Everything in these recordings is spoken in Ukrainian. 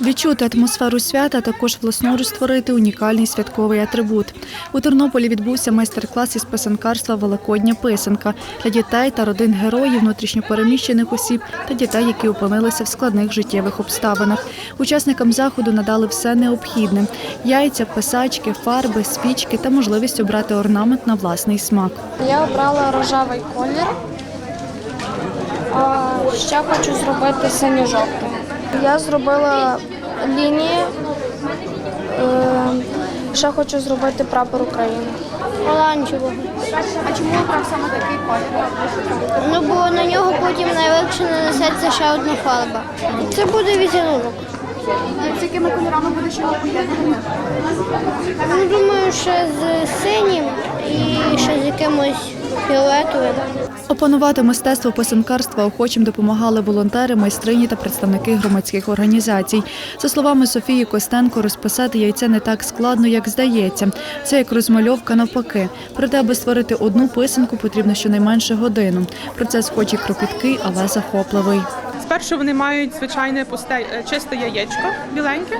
Відчути атмосферу свята, також власноруч створити унікальний святковий атрибут. У Тернополі відбувся майстер-клас із писанкарства Великодня писанка для дітей та родин героїв, внутрішньопереміщених осіб та дітей, які опинилися в складних життєвих обставинах. Учасникам заходу надали все необхідне: яйця, писачки, фарби, свічки та можливість обрати орнамент на власний смак. Я обрала рожевий колір. А ще хочу зробити синьо-жовтий. Я зробила лінії. Е, Ще хочу зробити прапор України. Оранжевого. А чому обрав саме такий колір? Ну, бо на нього потім найлегше нанесеться ще одна фарба. Це буде візерунок. З якими кольорами будеш його поєднувати? Ну, думаю, ще з синім і ще з якимось фіолетовим. Опанувати мистецтво писанкарства охочим допомагали волонтери, майстрині та представники громадських організацій. За словами Софії Костенко, розписати яйце не так складно, як здається. Це як розмальовка навпаки. Проте, аби створити одну писанку, потрібно щонайменше годину. Процес хоч і кропіткий, але захопливий. Спершу вони мають звичайне пусте е, чисте яєчко біленьке.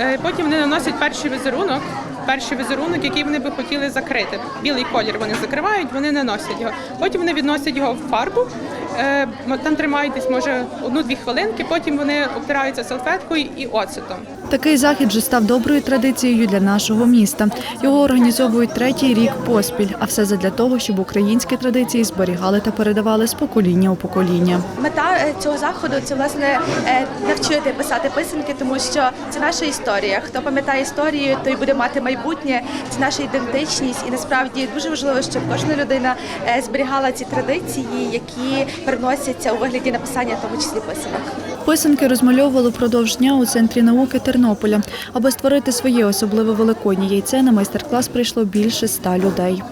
Е, Потім вони наносять перший візерунок, перший візерунок, який вони би хотіли закрити. Білий колір вони закривають, вони наносять його. Потім вони відносять його в фарбу. Е, Там тримають десь може одну-дві хвилинки. Потім вони обтираються салфеткою і оцетом. Такий захід вже став доброю традицією для нашого міста. Його організовують третій рік поспіль, а все задля того, щоб українські традиції зберігали та передавали з покоління у покоління. Мета цього заходу це власне е, навчити писати писанки, тому що це наша історія. Хто пам'ятає історію, той буде мати майбутнє. Це наша ідентичність, і насправді дуже важливо, щоб кожна людина е, зберігала ці традиції, які переносяться у вигляді написання, в тому числі писанок. Писанки розмальовували впродовж дня у центрі науки Тернополя. Аби створити своє особливе великоднє яйце, на майстер-клас прийшло більше ста людей.